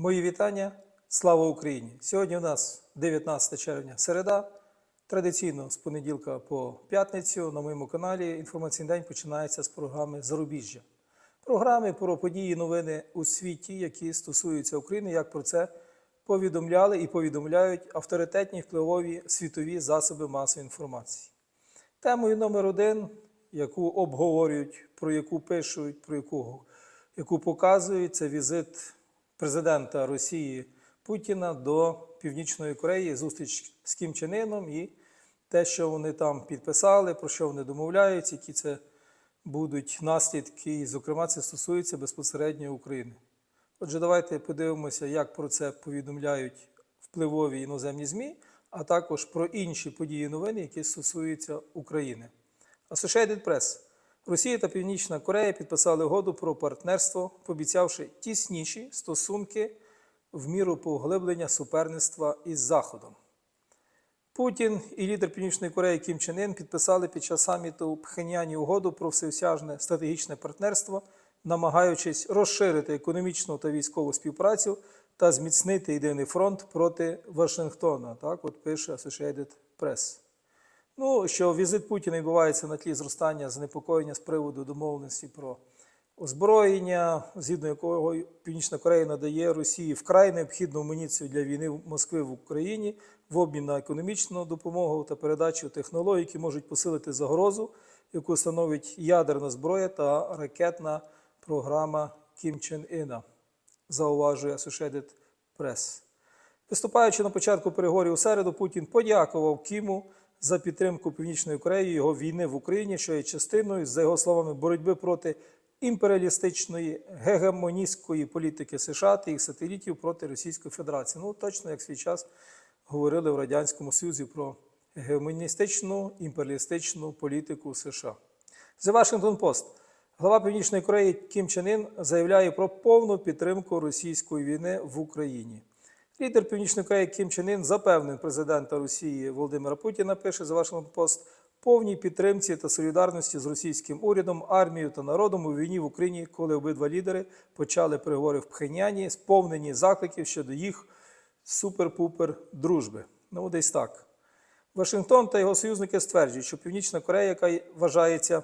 Мої вітання. Слава Україні! Сьогодні у нас 19 червня, середа. Традиційно з понеділка по п'ятницю на моєму каналі інформаційний день починається з програми Зарубіжжя. Програми про події, новини у світі, які стосуються України, як про це повідомляли і повідомляють авторитетні впливові світові засоби масової інформації. Темою номер один, яку обговорюють, про яку пишуть, про яку, яку показують, це візит президента Росії Путіна до Північної Кореї, зустріч з Кім Чен Іном і те, що вони там підписали, про що вони домовляються, які це будуть наслідки, і, зокрема, це стосується безпосередньо України. Отже, давайте подивимося, як про це повідомляють впливові іноземні ЗМІ, а також про інші події новини, які стосуються України. Associated Press. Росія та Північна Корея підписали угоду про партнерство, пообіцявши тісніші стосунки в міру поглиблення суперництва із Заходом. Путін і лідер Північної Кореї Кім Чен Ін підписали під час саміту в Пхеньяні угоду про всеосяжне стратегічне партнерство, намагаючись розширити економічну та військову співпрацю та зміцнити єдиний фронт проти Вашингтона. Так, от пише Associated Press. Ну, що візит Путіна відбувається на тлі зростання занепокоєння з приводу домовленості про озброєння, згідно якого Північна Корея надає Росії вкрай необхідну амуніцію для війни Москви в Україні в обмін на економічну допомогу та передачу технологій, які можуть посилити загрозу, яку становить ядерна зброя та ракетна програма Кім Чен Іна, зауважує Associated Press. Виступаючи на початку переговорів у середу, Путін подякував Кіму за підтримку Північної Кореї його війни в Україні, що є частиною, за його словами, боротьби проти імперіалістичної гегемоністської політики США та їх сателітів проти Російської Федерації. Ну, точно як свій час говорили в Радянському Союзі про гегемоністичну імперіалістичну політику США. The Washington Post. Глава Північної Кореї Кім Чен Ін заявляє про повну підтримку російської війни в Україні. Лідер Північної Кореї Кім Чен Ін запевнив президента Росії Володимира Путіна, пише The Washington Post, повній підтримці та солідарності з російським урядом, армією та народом у війні в Україні, коли обидва лідери почали переговори в Пхеняні, сповнені закликів щодо їх супер-пупер дружби. Ну, десь так. Вашингтон та його союзники стверджують, що Північна Корея, яка вважається,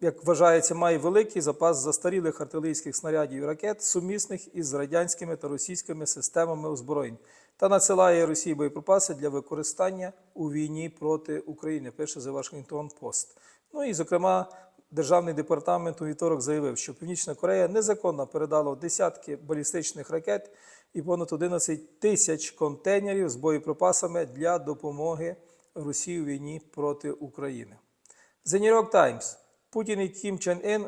як вважається, має великий запас застарілих артилерійських снарядів і ракет, сумісних із радянськими та російськими системами озброєнь, та надсилає Росії боєприпаси для використання у війні проти України, пише The Washington Post. Ну і, зокрема, Державний департамент у вівторок заявив, що Північна Корея незаконно передала десятки балістичних ракет і понад 11 тисяч контейнерів з боєприпасами для допомоги Росії у війні проти України. The New York Times. Путін і Кім Чен Ін,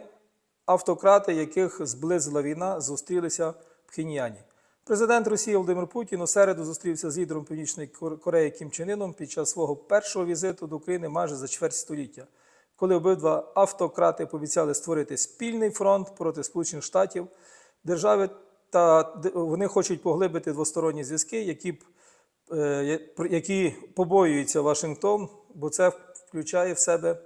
автократи, яких зблизила війна, зустрілися в Пхеньяні. Президент Росії Володимир Путін у середу зустрівся з лідером Північної Кореї Кім Чен Іном під час свого першого візиту до України майже за чверть століття, коли обидва автократи пообіцяли створити спільний фронт проти Сполучених Штатів, держави та вони хочуть поглибити двосторонні зв'язки, які б е, які побоюються Вашингтон, бо це включає в себе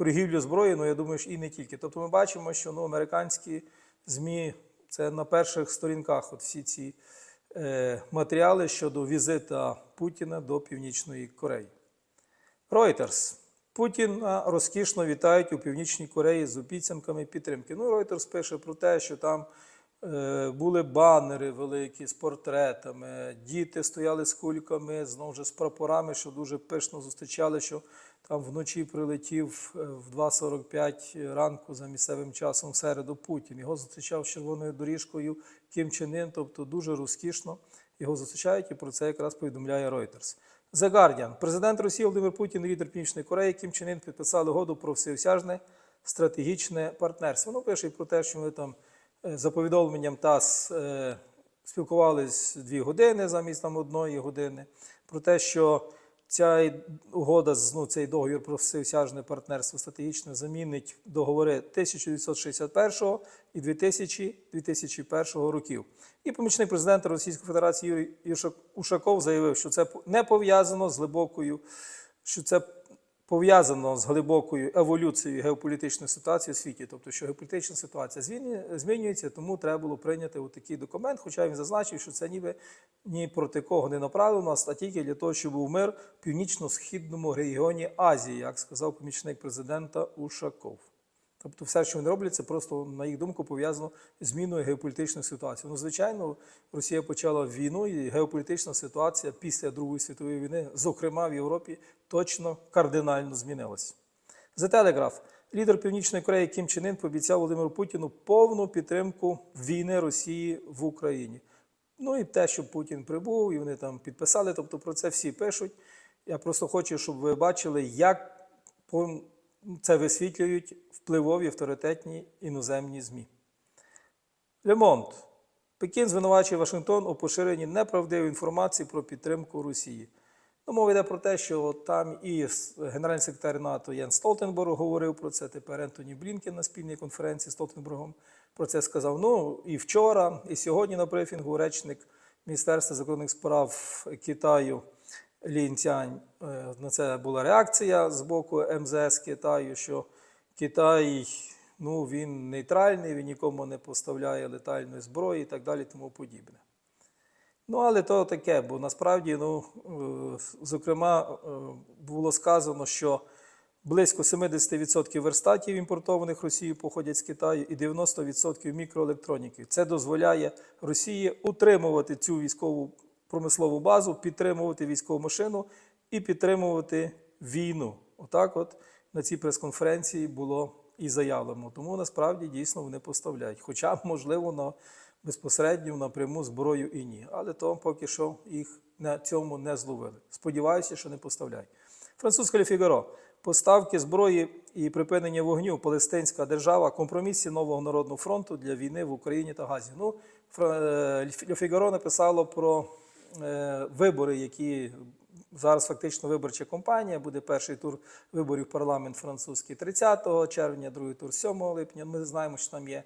торгівлю зброєю, ну я думаю, що і не тільки. Тобто ми бачимо, що ну, американські ЗМІ це на перших сторінках от всі ці е, матеріали щодо візита Путіна до Північної Кореї. Reuters. Путіна розкішно вітають у Північній Кореї з обіцянками підтримки. Ну, Reuters пише про те, що там були банери великі з портретами, діти стояли з кульками, знову ж з прапорами, що дуже пишно зустрічали, що там вночі прилетів е, в 2.45 ранку за місцевим часом в середу Путін. Його зустрічав червоною доріжкою Кім Чен Ін, тобто дуже розкішно його зустрічають, і про це якраз повідомляє Reuters. The Guardian. Президент Росії Володимир Путін, лідер Північної Кореї Кім Чен Ін підписали угоду про всеосяжне стратегічне партнерство. Ну, пише про те, що ми там е, за повідомленням ТАСС е, спілкувались дві години замість там одної години. Про те, що ця угода, ну, цей договір про всеосяжне партнерство стратегічне замінить договори 1961 і 2000, 2001 років. І помічник президента Російської Федерації Юрій Ушаков заявив, що це не пов'язано з глибокою, що це пов'язано з глибокою еволюцією геополітичної ситуації у світі, тобто, що геополітична ситуація змінюється, тому треба було прийняти такий документ, хоча він зазначив, що це ніби ні проти кого не направлено, а тільки для того, щоб був мир в північно-східному регіоні Азії, як сказав помічник президента Ушаков. Тобто, все, що вони роблять, це просто, на їх думку, пов'язано з зміною геополітичної ситуації. Ну, звичайно, Росія почала війну, і геополітична ситуація після Другої світової війни, зокрема в Європі, точно кардинально змінилася. За телеграф. Лідер Північної Кореї Кім Чен Ін пообіцяв Володимиру Путіну повну підтримку війни Росії в Україні. Ну і те, що Путін прибув, і вони там підписали. Тобто про це всі пишуть. Я просто хочу, щоб ви бачили, як це висвітлюють впливові авторитетні іноземні ЗМІ. Лемонт. Пекін звинувачує Вашингтон у поширенні неправдивої інформації про підтримку Росії. Ну, мова йде про те, що там і генеральний секретар НАТО Єн Столтенберг говорив про це. Тепер Ентоні Блінкен на спільній конференції з Столтенбергом про це сказав. Ну і вчора, і сьогодні на брифінгу речник Міністерства закордонних справ Китаю Лін Цянь, е, на це була реакція з боку МЗС Китаю, що Китай ну, він нейтральний, він нікому не поставляє летальної зброї і так далі, тому подібне. Ну, але то таке, бо насправді, ну, е, зокрема, е, було сказано, що близько 70% верстатів імпортованих Росією походять з Китаю і 90% мікроелектроніки. Це дозволяє Росії утримувати цю військову промислову базу, підтримувати військову машину і підтримувати війну. Отак, от на цій прес-конференції було і заявлено. Тому насправді дійсно вони поставляють. Хоча, можливо, на безпосередньо напряму зброю і ні. Але то поки що їх на цьому не зловили. Сподіваюся, що не поставляють. Французьке Ле Фігаро. Поставки зброї і припинення вогню Палестинська держава компромісі нового народного фронту для війни в Україні та Газі. Ну, е, Фігаро написало про е, вибори, які зараз фактично виборча кампанія. Буде перший тур виборів парламент французький 30 червня, другий тур 7 липня. Ми знаємо, що там є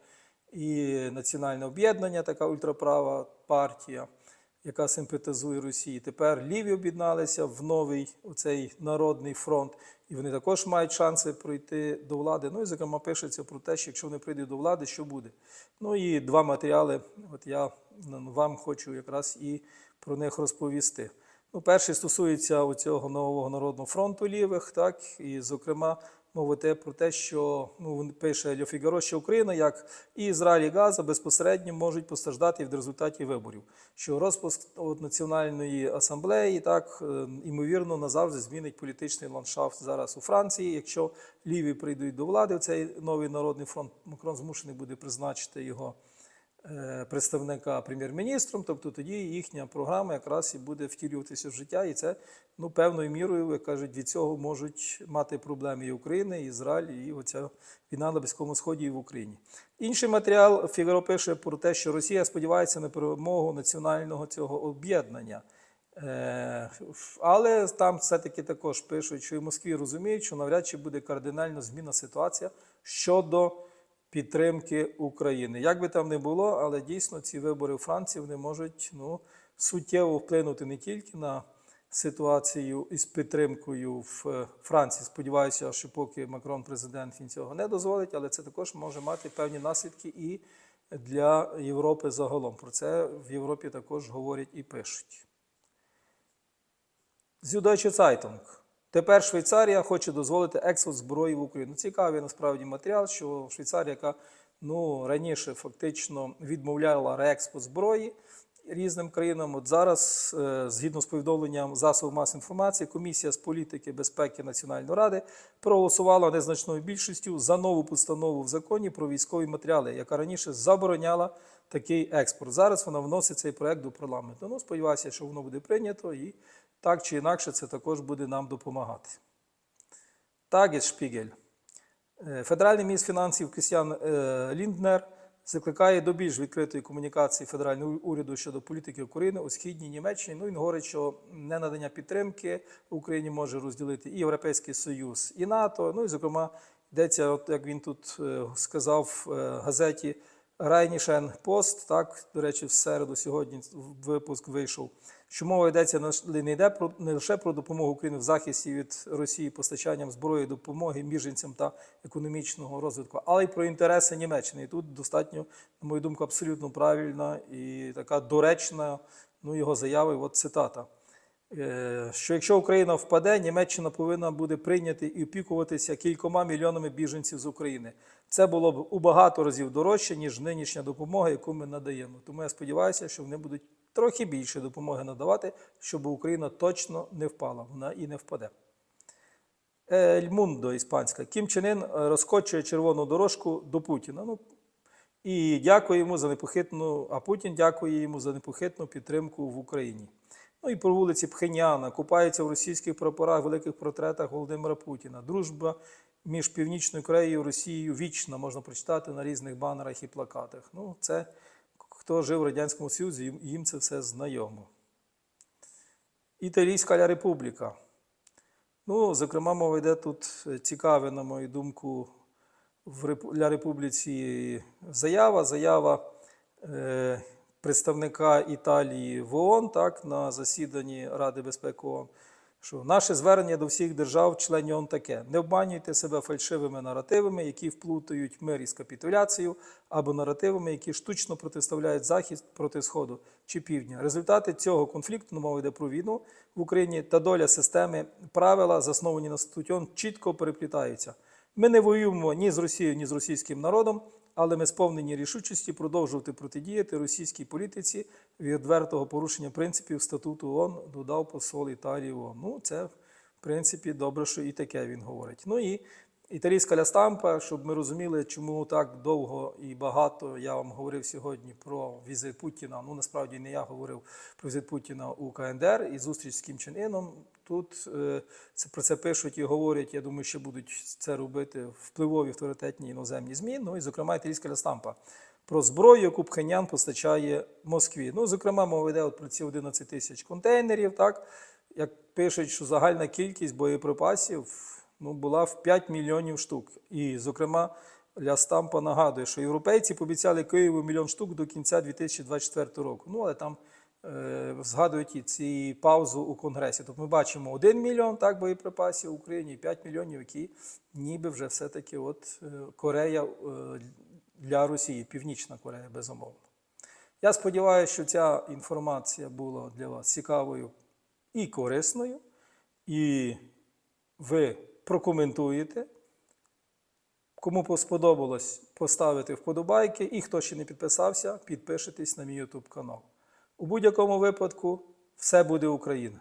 і національне об'єднання, така ультраправа партія, яка симпатизує Росії. Тепер ліві об'єдналися в новий оцей народний фронт, і вони також мають шанси пройти до влади. Ну і зокрема пишеться про те, що якщо вони прийдуть до влади, що буде. Ну і два матеріали. От я вам хочу якраз і про них розповісти. Ну, перший стосується цього нового народного фронту лівих, так і зокрема йде про те, що ну він пише Льо Фігаро, що Україна, як і Ізраїль і Газа, безпосередньо можуть постраждати в результаті виборів. Що розпуск от, національної асамблеї так е, імовірно назавжди змінить політичний ландшафт зараз у Франції. Якщо ліві прийдуть до влади, цей новий народний фронт Макрон змушений буде призначити його е, представника прем'єр-міністром, тобто тоді їхня програма якраз і буде втілюватися в життя, і це ну певною мірою, як кажуть, від цього можуть мати проблеми і Україна, і Ізраїль, і оця війна на Близькому Сході і в Україні. Інший матеріал Фігаро пише про те, що Росія сподівається на перемогу національного цього об'єднання. Е, Але там все-таки також пишуть, що і в Москві розуміють, що навряд чи буде кардинально зміна ситуація щодо підтримки України. Як би там не було, але дійсно ці вибори у Франції вони можуть ну, суттєво вплинути не тільки на ситуацію із підтримкою в е, Франції. Сподіваюся, що поки Макрон президент він цього не дозволить, але це також може мати певні наслідки і для Європи загалом. Про це в Європі також говорять і пишуть. Süddeutsche Zeitung. Тепер Швейцарія хоче дозволити експорт зброї в Україну. Цікавий насправді матеріал, що Швейцарія, яка ну, раніше фактично відмовляла реекспорт зброї різним країнам, от зараз, е, згідно з повідомленням засобів масової інформації, комісія з політики безпеки Національної ради проголосувала незначною більшістю за нову постанову в законі про військові матеріали, яка раніше забороняла такий експорт. Зараз вона вносить цей проект до парламенту. Ну, сподіваюся, що воно буде прийнято і так чи інакше це також буде нам допомагати. Шпігель. Е, Федеральний міністр фінансів Крістіан е, Лінднер закликає до більш відкритої комунікації федерального уряду щодо політики України у східній Німеччині. Ну він говорить, що ненадання підтримки Україні може розділити і Європейський Союз, і НАТО. Ну і зокрема йдеться, от як він тут е, сказав в газеті Райнішен Пост, так, до речі, в середу сьогодні випуск вийшов, що мова йдеться не- йде про не лише про допомогу Україні в захисті від Росії постачанням зброї, допомоги біженцям та економічного розвитку, але й про інтереси Німеччини. І тут достатньо, на мою думку, абсолютно правильна і така доречна ну, його заяви. От цитата. Е, що якщо Україна впаде, Німеччина повинна буде прийняти і опікуватися кількома мільйонами біженців з України. Це було б у багато разів дорожче, ніж нинішня допомога, яку ми надаємо. Тому я сподіваюся, що вони будуть трохи більше допомоги надавати, щоб Україна точно не впала. Вона і не впаде. Ель Мундо іспанська. Кім Чен Ін е, розкочує червону дорожку до Путіна. Ну, і дякує йому за непохитну, а Путін дякує йому за непохитну підтримку в Україні. Ну і по вулиці Пхеняна купаються в російських прапорах, великих портретах Володимира Путіна. Дружба між Північною Кореєю і Росією вічна, можна прочитати на різних банерах і плакатах. Ну, це хто жив в Радянському Союзі, їм- це все знайомо. Італійська Республіка. Ну, зокрема, мова йде тут е, цікаве, на мою думку, в для Республіці заява. Заява е, представника Італії в ООН так, на засіданні Ради безпеки ООН, що наше звернення до всіх держав, членів ООН таке: не обманюйте себе фальшивими наративами, які вплутують мир із капітуляцією, або наративами, які штучно протиставляють захід проти Сходу чи Півдня. Результати цього конфлікту, ну, мова йде про війну в Україні та доля системи правила, засновані на статуті чітко переплітаються. Ми не воюємо ні з Росією, ні з російським народом, але ми сповнені рішучості продовжувати протидіяти російській політиці відвертого порушення принципів статуту ООН, додав посол Італії ООН. Ну, це, в принципі, добре, що і таке він говорить. Ну і італійська лястампа, щоб ми розуміли, чому так довго і багато я вам говорив сьогодні про візит Путіна. Ну, насправді не я говорив про візит Путіна у КНДР і зустріч з Кім Чен Іном. Тут е, це про це пишуть і говорять. Я думаю, що будуть це робити впливові авторитетні іноземні ЗМІ. Ну і, зокрема, італійська лястампа про зброю, яку Пхенян постачає Москві. Ну, зокрема, мова йде от про ці 11 тисяч контейнерів. Так як пишуть, що загальна кількість боєприпасів ну, була в 5 мільйонів штук. І, зокрема, Ля Стампа нагадує, що європейці пообіцяли Києву мільйон штук до кінця 2024 року. Ну, але там е, згадують і ці паузу у Конгресі. Тобто ми бачимо 1 мільйон так, боєприпасів в Україні і 5 мільйонів, які ніби вже все-таки от, е, Корея е, для Росії, Північна Корея, безумовно. Я сподіваюся, що ця інформація була для вас цікавою і корисною, і ви прокоментуєте. Кому сподобалось, поставити вподобайки, і хто ще не підписався, підпишитесь на мій YouTube канал. У будь-якому випадку все буде Україна.